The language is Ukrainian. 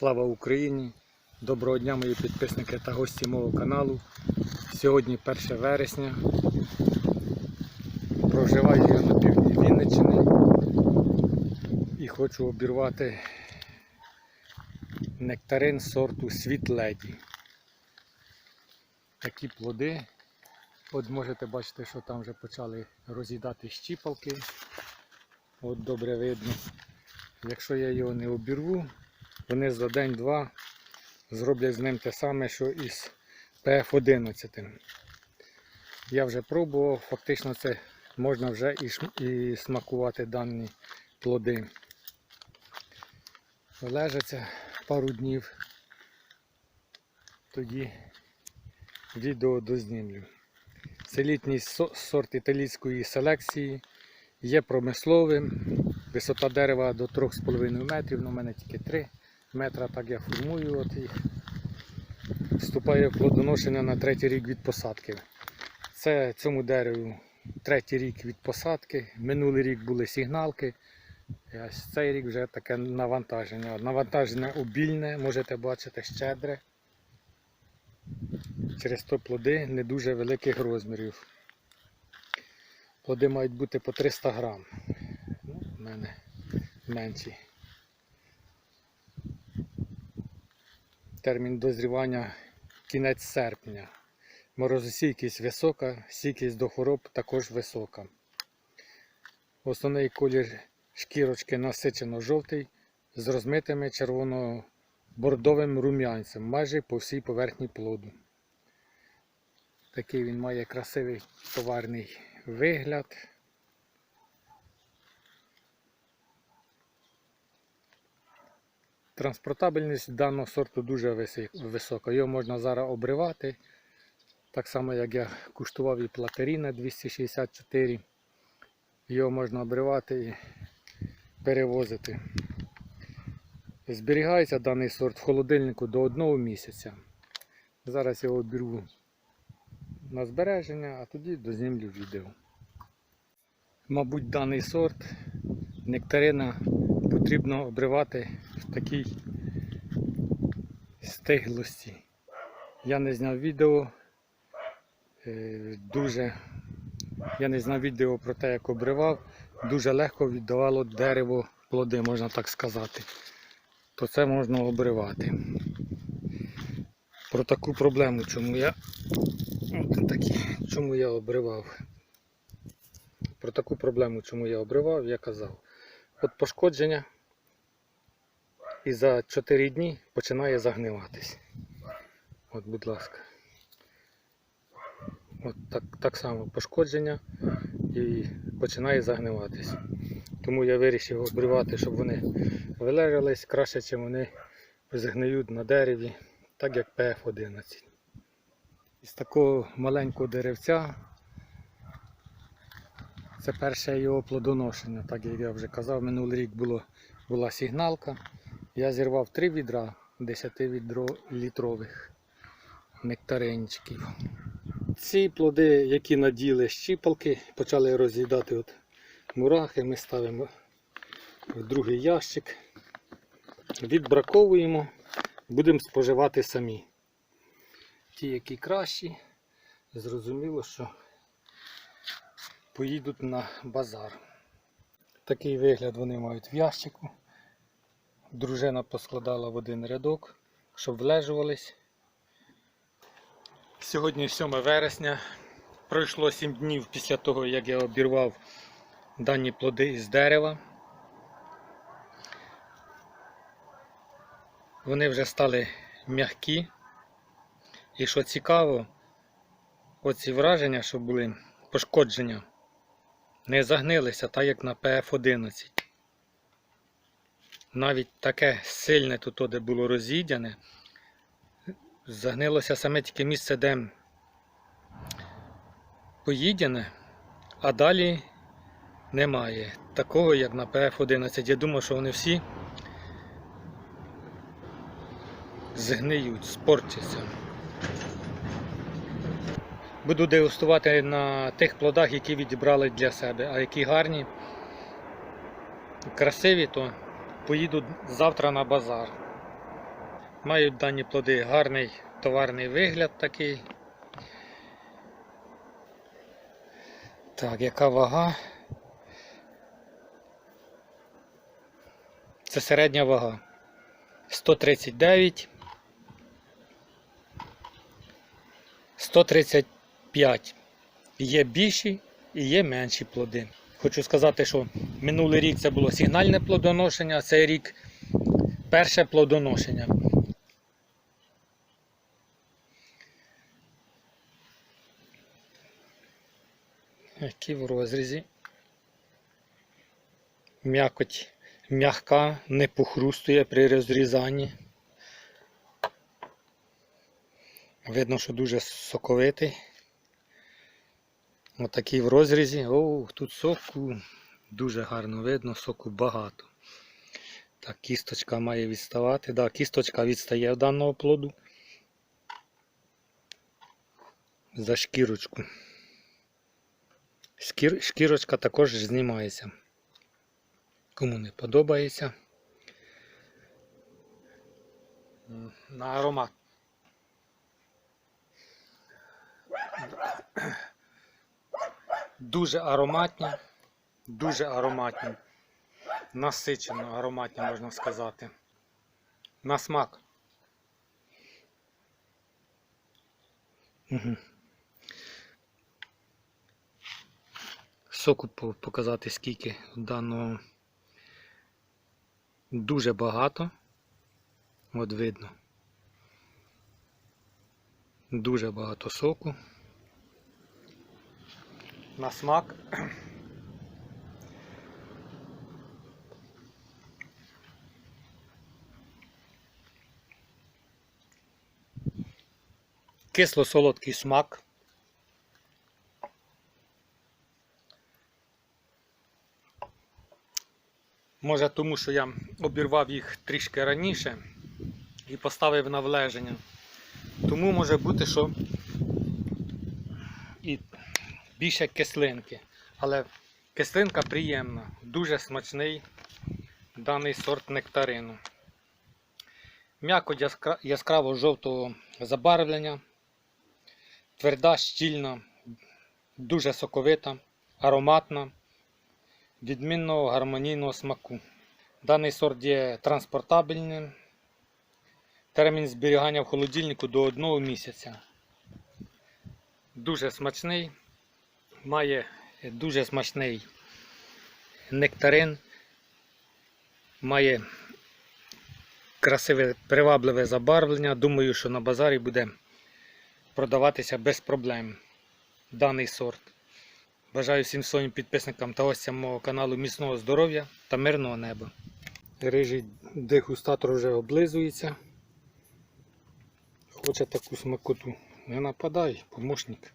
Слава Україні! Доброго дня, мої підписники та гості мого каналу. Сьогодні 1 вересня. Проживаю я на півдні Вінниччини і хочу обірвати нектарин сорту Світ Леді. Такі плоди. От можете бачити, що там вже почали роз'їдати щіпалки. От добре видно. Якщо я його не обірву, вони за день-два зроблять з ним те саме, що і з ПФ-11. Я вже пробував, фактично це можна вже і, і смакувати дані плоди. Лежаться пару днів, тоді відео дознімлю. Це літній со- сорт італійської селекції, є промисловим. Висота дерева до 3,5 метрів, ну, у мене тільки 3 метра, так я формую от їх. Вступає в плодоношення на третій рік від посадки. Це цьому дереву третій рік від посадки. Минулий рік були сигналки. Ось цей рік вже таке навантаження. Навантаження обільне, можете бачити, щедре. Через то плоди не дуже великих розмірів. Плоди мають бути по 300 грам. Ну, в мене менші. Термін дозрівання кінець серпня. Морозостійкість висока, стійкість до хвороб також висока. Основний колір шкірочки насичено жовтий з розмитими червоно-бордовим рум'янцем майже по всій поверхні плоду. Такий він має красивий товарний вигляд. Транспортабельність даного сорту дуже висока. Його можна зараз обривати. Так само, як я куштував і платеріна 264. Його можна обривати і перевозити. Зберігається даний сорт в холодильнику до одного місяця. Зараз його обірву на збереження, а тоді дознімлю відео. Мабуть, даний сорт нектарина потрібно обривати в такій стиглості. Я не зняв відео. е, Дуже я не зняв відео про те, як обривав. Дуже легко віддавало дерево плоди, можна так сказати. То це можна обривати. Про таку проблему, чому я такі, чому я обривав. Про таку проблему, чому я обривав, я казав. От пошкодження і за 4 дні починає загниватись. От, будь ласка. От так, так само пошкодження і починає загниватись. Тому я вирішив обривати, щоб вони вилежались краще, ніж вони згниють на дереві, так як ПФ-11. Із такого маленького деревця це перше його плодоношення, так як я вже казав, минулий рік було, була сигналка. Я зірвав три відра 10 літрових нектаринчиків. Ці плоди, які наділи щіпалки, почали роз'їдати от мурахи. Ми ставимо в другий ящик, відбраковуємо, будемо споживати самі. Ті, які кращі, зрозуміло, що поїдуть на базар. Такий вигляд вони мають в ящику. Дружина поскладала в один рядок, щоб влежувались. Сьогодні 7 вересня. Пройшло 7 днів після того, як я обірвав дані плоди із дерева. Вони вже стали м'які. І що цікаво, оці враження, що були пошкодження, не загнилися, так як на ПФ-11. Навіть таке сильне тут, де було роз'їдяне, загнилося саме тільки місце, де поїдяне, а далі немає. Такого, як на ПФ-11. Я думаю, що вони всі згниють, спорчаться. Буду дегустувати на тих плодах, які відібрали для себе. А які гарні, красиві, то поїду завтра на базар. Мають дані плоди гарний товарний вигляд такий. Так, яка вага? Це середня вага. 139. 135. Є більші і є менші плоди. Хочу сказати, що минулий рік це було сигнальне плодоношення, а цей рік перше плодоношення. Які в розрізі. М'якоть м'яка, не похрустує при розрізанні. Видно, що дуже соковитий. Отакий в розрізі. О, тут соку дуже гарно видно, соку багато. Так, кісточка має відставати. Да, кісточка відстає в даного плоду. За шкірочку. Шкір, шкірочка також знімається. Кому не подобається. На аромат. Дуже ароматні, дуже ароматні. Насичено ароматні, можна сказати. На смак. Соку показати скільки даного дуже багато. От видно. Дуже багато соку. На смак. Кисло-солодкий смак. Може тому, що я обірвав їх трішки раніше і поставив на влеження. Тому може бути, що більше кислинки. Але кислинка приємна, дуже смачний даний сорт нектарину. Яскра- яскраво жовтого забарвлення, тверда, щільна, дуже соковита, ароматна, відмінного гармонійного смаку. Даний сорт є транспортабельним. Термін зберігання в холодильнику до одного місяця. Дуже смачний, має дуже смачний нектарин, має красиве привабливе забарвлення. Думаю, що на базарі буде продаватися без проблем даний сорт. Бажаю всім своїм підписникам та гостям мого каналу міцного здоров'я та мирного неба. Рижий дегустатор вже облизується. Хоче таку смакоту. Не нападай, помощник.